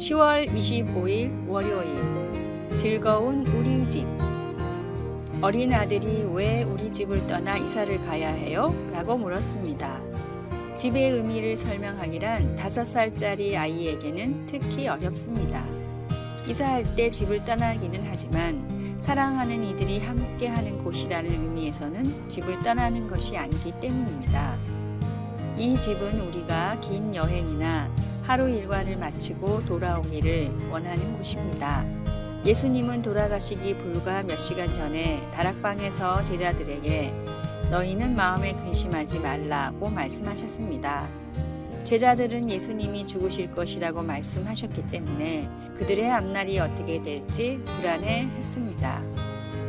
10월 25일 월요일 즐거운 우리 집 어린 아들이 왜 우리 집을 떠나 이사를 가야 해요? 라고 물었습니다. 집의 의미를 설명하기란 다섯 살짜리 아이에게는 특히 어렵습니다. 이사할 때 집을 떠나기는 하지만 사랑하는 이들이 함께하는 곳이라는 의미에서는 집을 떠나는 것이 아니기 때문입니다. 이 집은 우리가 긴 여행이나 하루 일과를 마치고 돌아오기를 원하는 곳입니다. 예수님은 돌아가시기 불과 몇 시간 전에 다락방에서 제자들에게 너희는 마음에 근심하지 말라고 말씀하셨습니다. 제자들은 예수님이 죽으실 것이라고 말씀하셨기 때문에 그들의 앞날이 어떻게 될지 불안해 했습니다.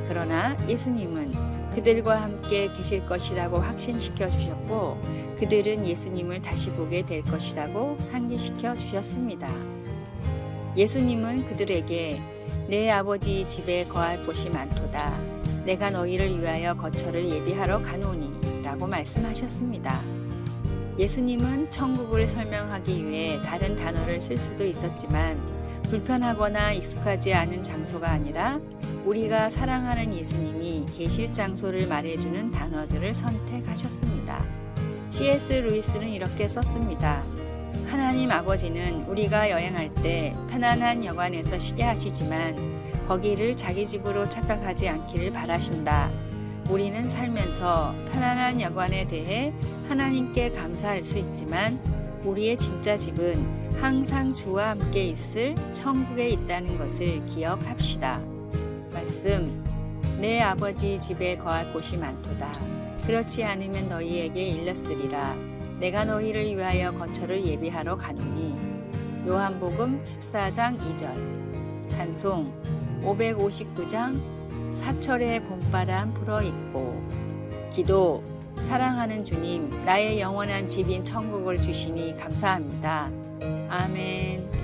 그러나 예수님은 그들과 함께 계실 것이라고 확신시켜 주셨고 그들은 예수님을 다시 보게 될 것이라고 상기시켜 주셨습니다. 예수님은 그들에게 내 아버지 집에 거할 곳이 많도다. 내가 너희를 위하여 거처를 예비하러 가노니 라고 말씀하셨습니다. 예수님은 천국을 설명하기 위해 다른 단어를 쓸 수도 있었지만 불편하거나 익숙하지 않은 장소가 아니라 우리가 사랑하는 예수님이 계실 장소를 말해주는 단어들을 선택하셨습니다. C.S. 루이스는 이렇게 썼습니다. 하나님 아버지는 우리가 여행할 때 편안한 여관에서 쉬게 하시지만 거기를 자기 집으로 착각하지 않기를 바라신다. 우리는 살면서 편안한 여관에 대해 하나님께 감사할 수 있지만 우리의 진짜 집은 항상 주와 함께 있을 천국에 있다는 것을 기억합시다. 말씀 내 아버지 집에 거할 곳이 많도다. 그렇지 않으면 너희에게 일렀으리라. 내가 너희를 위하여 거처를 예비하러 가노니. 요한복음 14장 2절. 찬송 559장 사철의 봄바람 불어 있고. 기도 사랑하는 주님, 나의 영원한 집인 천국을 주시니 감사합니다. 아멘.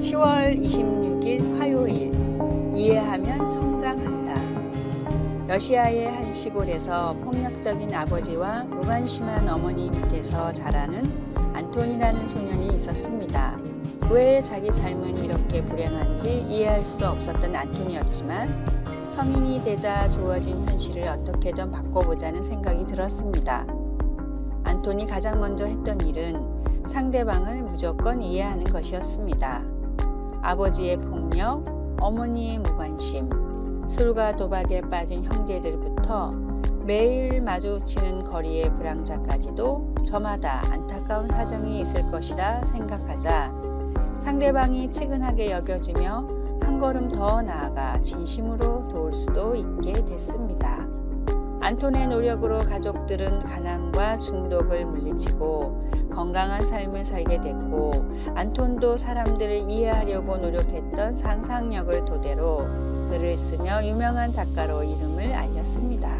10월 26일 화요일 이해하면 성장한다. 러시아의 한 시골에서 폭력적인 아버지와 무관심한 어머니 밑에서 자라는 안톤이라는 소년이 있었습니다. 왜 자기 삶은 이렇게 불행한지 이해할 수 없었던 안톤이었지만 성인이 되자 주어진 현실을 어떻게든 바꿔보자는 생각이 들었습니다. 안톤이 가장 먼저 했던 일은 상대방을 무조건 이해하는 것이었습니다. 아버지의 폭력, 어머니의 무관심, 술과 도박에 빠진 형제들부터 매일 마주치는 거리의 불황자까지도 저마다 안타까운 사정이 있을 것이라 생각하자 상대방이 치근하게 여겨지며 한 걸음 더 나아가 진심으로 도울 수도 있게 됐습니다. 안톤의 노력으로 가족들은 가난과 중독을 물리치고 건강한 삶을 살게 됐고 안톤도 사람들을 이해하려고 노력했던 상상력을 토대로 글을 쓰며 유명한 작가로 이름을 알렸습니다.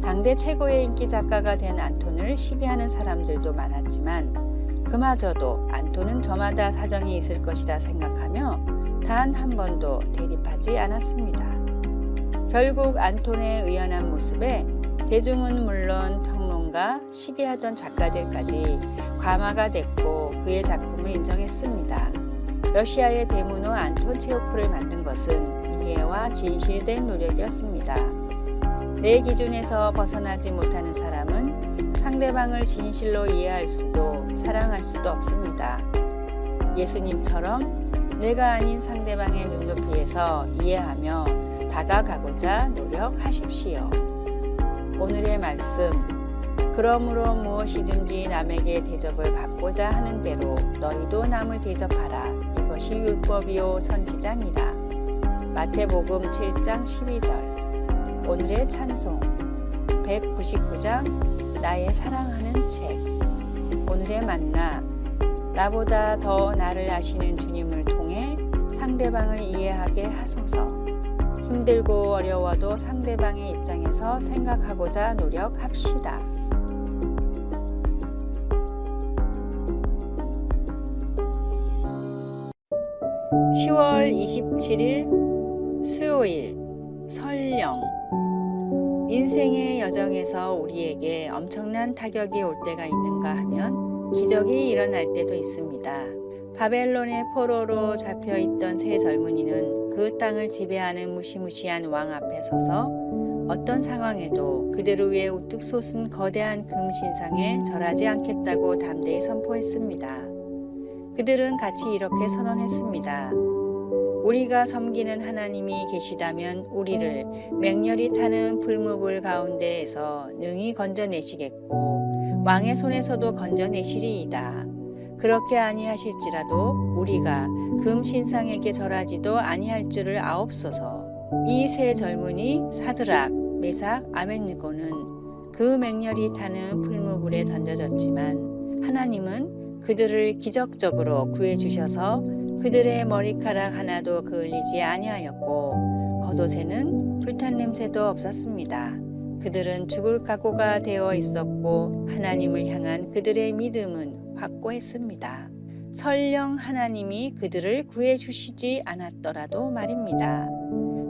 당대 최고의 인기 작가가 된 안톤을 시기하는 사람들도 많았지만 그마저도 안톤은 저마다 사정이 있을 것이라 생각하며 단 한 번도 대립하지 않았습니다. 결국 안톤의 의연한 모습에 대중은 물론 평 론가, 시기하던 작가들까지 과마가 됐고 그의 작품을 인정했습니다. 러시아의 대문호 안톤 체오프를 만든 것은 이해와 진실된 노력이었습니다. 내 기준에서 벗어나지 못하는 사람은 상대방을 진실로 이해할 수도 사랑할 수도 없습니다. 예수님처럼 내가 아닌 상대방의 눈높이에서 이해하며 다가가고자 노력하십시오. 오늘의 말씀. 그러므로 무엇이든지 남에게 대접을 받고자 하는 대로 너희도 남을 대접하라. 이것이 율법이요 선지자니라. 마태복음 7장 12절. 오늘의 찬송. 199장 나의 사랑하는 책. 오늘의 만나. 나보다 더 나를 아시는 주님을 통해 상대방을 이해하게 하소서. 힘들고 어려워도 상대방의 입장에서 생각하고자 노력합시다. (10월 27일) 수요일 설령 인생의 여정에서 우리에게 엄청난 타격이 올 때가 있는가 하면 기적이 일어날 때도 있습니다. 바벨론의 포로로 잡혀 있던 세 젊은이는 그 땅을 지배하는 무시무시한 왕 앞에 서서 어떤 상황에도 그들 위에 우뚝 솟은 거대한 금 신상에 절하지 않겠다고 담대히 선포했습니다. 그들은 같이 이렇게 선언했습니다. 우리가 섬기는 하나님이 계시다면 우리를 맹렬히 타는 불무불 가운데에서 능히 건져내시겠고 왕의 손에서도 건져내시리이다. 그렇게 아니하실지라도 우리가 금 신상에게 절하지도 아니할 줄을 아옵소서. 이 세 젊은이 사드락, 메삭, 아멘느고는 그 맹렬히 타는 풀무불에 던져졌지만 하나님은 그들을 기적적으로 구해 주셔서 그들의 머리카락 하나도 그을리지 아니하였고 겉옷에는 불탄 냄새도 없었습니다. 그들은 죽을 각오가 되어 있었고 하나님을 향한 그들의 믿음은 확고했습니다. 설령 하나님이 그들을 구해 주시지 않았더라도 말입니다.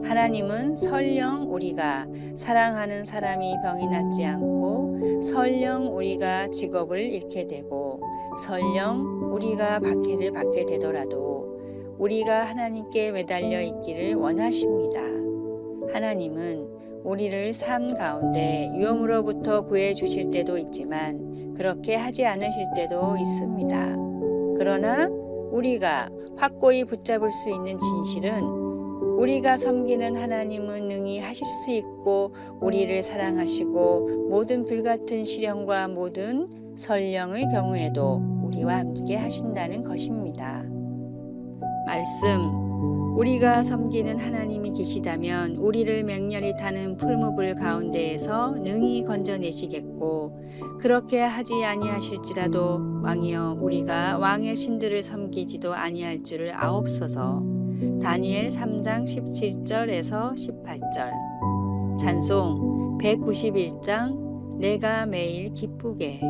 하나님은 설령 우리가 사랑하는 사람이 병이 낫지 않고 설령 우리가 직업을 잃게 되고 설령 우리가 박해를 받게 되더라도 우리가 하나님께 매달려 있기를 원하십니다. 하나님은 우리를 삶 가운데 위험으로부터 구해 주실 때도 있지만 그렇게 하지 않으실 때도 있습니다. 그러나 우리가 확고히 붙잡을 수 있는 진실은 우리가 섬기는 하나님은 능히 하실 수 있고 우리를 사랑하시고 모든 불같은 시련과 모든 설령의 경우에도 우리와 함께 하신다는 것입니다. 말씀 우리가 섬기는 하나님이 계시다면 우리를 맹렬히 타는 풀무불 가운데에서 능히 건져내시겠고 그렇게 하지 아니하실지라도 왕이여 우리가 왕의 신들을 섬기지도 아니할 줄을 아옵소서. 다니엘 3장 17절에서 18절. 찬송 191장 내가 매일 기쁘게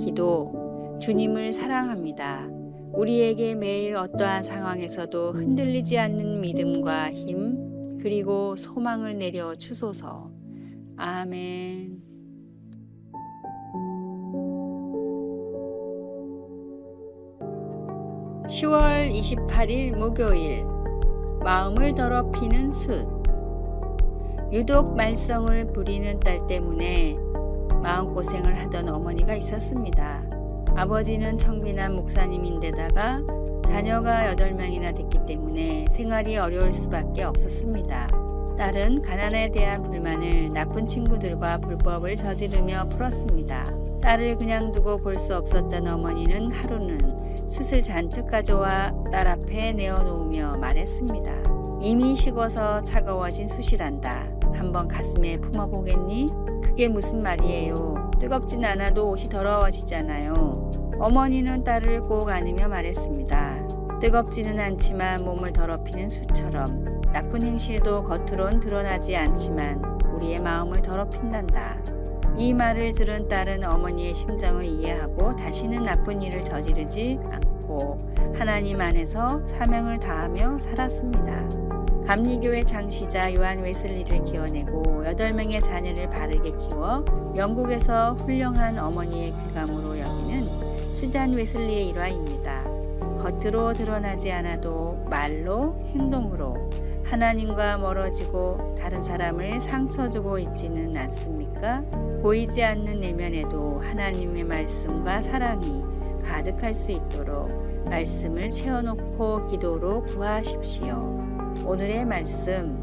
기도 주님을 사랑합니다. 우리에게 매일 어떠한 상황에서도 흔들리지 않는 믿음과 힘, 그리고 소망을 내려 주소서. 아멘. 10월 28일 목요일 마음을 더럽히는 숫 유독 말썽을 부리는 딸 때문에 마음고생을 하던 어머니가 있었습니다. 아버지는 청빈한 목사님인데다가 자녀가 8명이나 됐기 때문에 생활이 어려울 수밖에 없었습니다. 딸은 가난에 대한 불만을 나쁜 친구들과 불법을 저지르며 풀었습니다. 딸을 그냥 두고 볼 수 없었던 어머니는 하루는 숯을 잔뜩 가져와 딸 앞에 내어놓으며 말했습니다. 이미 식어서 차가워진 숯이란다. 한번 가슴에 품어보겠니? 그게 무슨 말이에요. 뜨겁진 않아도 옷이 더러워지잖아요. 어머니는 딸을 꼭 안으며 말했습니다. 뜨겁지는 않지만 몸을 더럽히는 숯처럼 나쁜 행실도 겉으론 드러나지 않지만 우리의 마음을 더럽힌단다. 이 말을 들은 딸은 어머니의 심정을 이해하고 다시는 나쁜 일을 저지르지 않고 하나님 안에서 사명을 다하며 살았습니다. 감리교회 장시자 요한 웨슬리를 키워내고 8명의 자녀를 바르게 키워 영국에서 훌륭한 어머니의 귀감으로 여기는 수잔 웨슬리의 일화입니다. 겉으로 드러나지 않아도 말로 행동으로 하나님과 멀어지고 다른 사람을 상처 주고 있지는 않습니까? 보이지 않는 내면에도 하나님의 말씀과 사랑이 가득할 수 있도록 말씀을 채워놓고 기도로 구하십시오. 오늘의 말씀,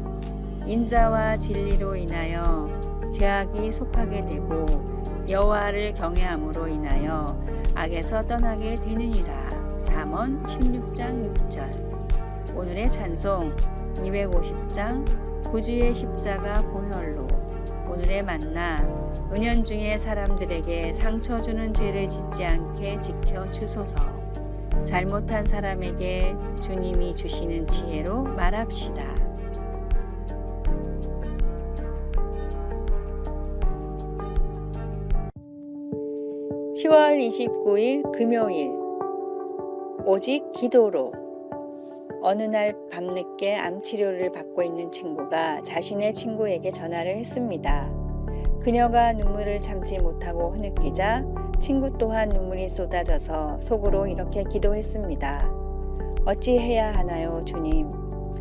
인자와 진리로 인하여 제약이 속하게 되고 여호와를 경외함으로 인하여 악에서 떠나게 되느니라. 잠언 16장 6절. 오늘의 찬송 250장 구주의 십자가 보혈로 오늘의 만나 은연 중에 사람들에게 상처 주는 죄를 짓지 않게 지켜 주소서. 잘못한 사람에게 주님이 주시는 지혜로 말합시다. (10월 29일) 금요일 오직 기도로 어느 날 밤늦게 암 치료를 받고 있는 친구가 자신의 친구에게 전화를 했습니다. 그녀가 눈물을 참지 못하고 흐느끼자 친구 또한 눈물이 쏟아져서 속으로 이렇게 기도했습니다. 어찌 해야 하나요, 주님?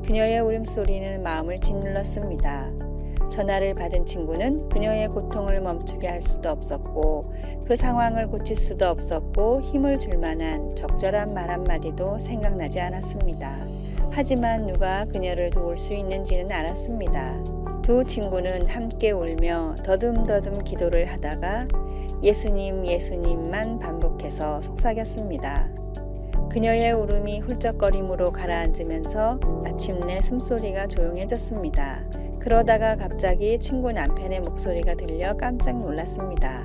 그녀의 울음소리는 마음을 짓눌렀습니다. 전화를 받은 친구는 그녀의 고통을 멈추게 할 수도 없었고 그 상황을 고칠 수도 없었고 힘을 줄 만한 적절한 말 한마디도 생각나지 않았습니다. 하지만 누가 그녀를 도울 수 있는지는 알았습니다. 두 친구는 함께 울며 더듬더듬 기도를 하다가 예수님, 예수님만 반복해서 속삭였습니다. 그녀의 울음이 훌쩍거림으로 가라앉으면서 마침내 숨소리가 조용해졌습니다. 그러다가 갑자기 친구 남편의 목소리가 들려 깜짝 놀랐습니다.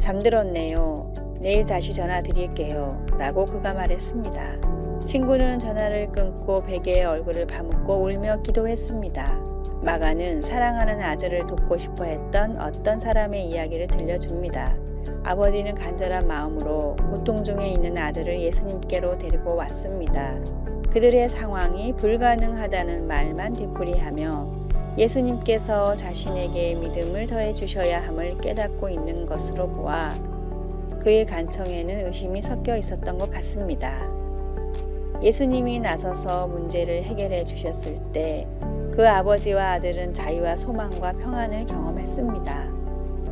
잠들었네요. 내일 다시 전화 드릴게요. 라고 그가 말했습니다. 친구는 전화를 끊고 베개에 얼굴을 파묻고 울며 기도했습니다. 마가는 사랑하는 아들을 돕고 싶어 했던 어떤 사람의 이야기를 들려줍니다. 아버지는 간절한 마음으로 고통 중에 있는 아들을 예수님께로 데리고 왔습니다. 그들의 상황이 불가능하다는 말만 되풀이하며 예수님께서 자신에게 믿음을 더해 주셔야 함을 깨닫고 있는 것으로 보아 그의 간청에는 의심이 섞여 있었던 것 같습니다. 예수님이 나서서 문제를 해결해 주셨을 때 그 아버지와 아들은 자유와 소망과 평안을 경험했습니다.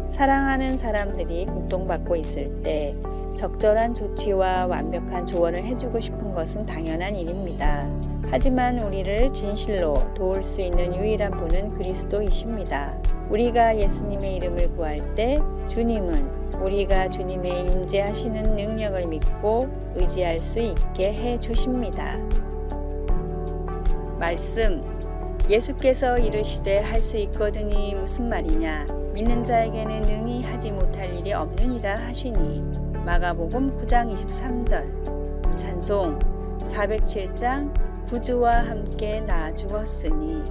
사랑하는 사람들이 고통받고 있을 때 적절한 조치와 완벽한 조언을 해주고 싶은 것은 당연한 일입니다. 하지만 우리를 진실로 도울 수 있는 유일한 분은 그리스도이십니다. 우리가 예수님의 이름을 구할 때 주님은 우리가 주님의 임재하시는 능력을 믿고 의지할 수 있게 해 주십니다. 말씀. 예수께서 이르시되 할 수 있거든이 무슨 말이냐? 믿는 자에게는 능히 하지 못할 일이 없느니라 하시니. 마가복음 9장 23절. 찬송. 407장 구주와 함께 나 죽었으니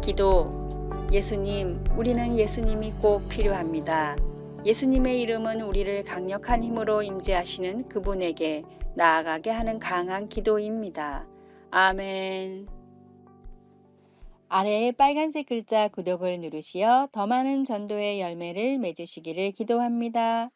기도 예수님 우리는 예수님이 꼭 필요합니다. 예수님의 이름은 우리를 강력한 힘으로 임재하시는 그분에게 나아가게 하는 강한 기도입니다. 아멘. 아래의 빨간색 글자 구독을 누르시어 더 많은 전도의 열매를 맺으시기를 기도합니다.